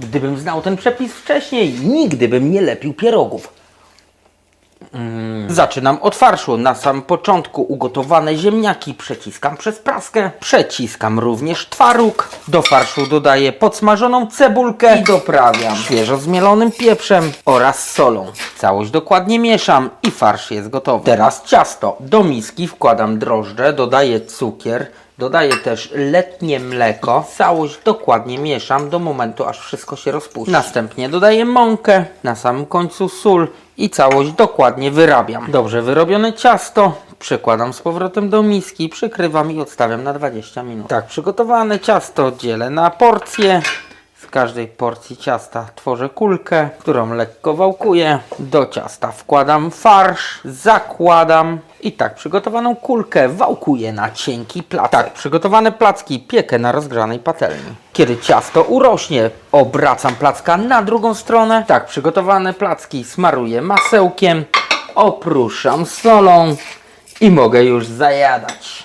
Gdybym znał ten przepis wcześniej, nigdy bym nie lepił pierogów. Mm. Zaczynam od farszu. Na samym początku ugotowane ziemniaki przeciskam przez praskę. Przeciskam również twaróg. Do farszu dodaję podsmażoną cebulkę i doprawiam świeżo zmielonym pieprzem oraz solą. Całość dokładnie mieszam i farsz jest gotowy. Teraz ciasto. Do miski wkładam drożdże, dodaję cukier, Dodaję też letnie mleko. Całość dokładnie mieszam do momentu, aż wszystko się rozpuści. Następnie dodaję mąkę, na samym końcu sól i całość dokładnie wyrabiam. Dobrze wyrobione ciasto przekładam z powrotem do miski, przykrywam i odstawiam na 20 minut. Tak przygotowane ciasto dzielę na porcje. Z każdej porcji ciasta tworzę kulkę, którą lekko wałkuję. Do ciasta wkładam farsz, zakładam i tak przygotowaną kulkę wałkuję na cienki placek. Tak przygotowane placki piekę na rozgrzanej patelni. Kiedy ciasto urośnie, obracam placka na drugą stronę. Tak przygotowane placki smaruję masełkiem, opruszam solą i mogę już zajadać.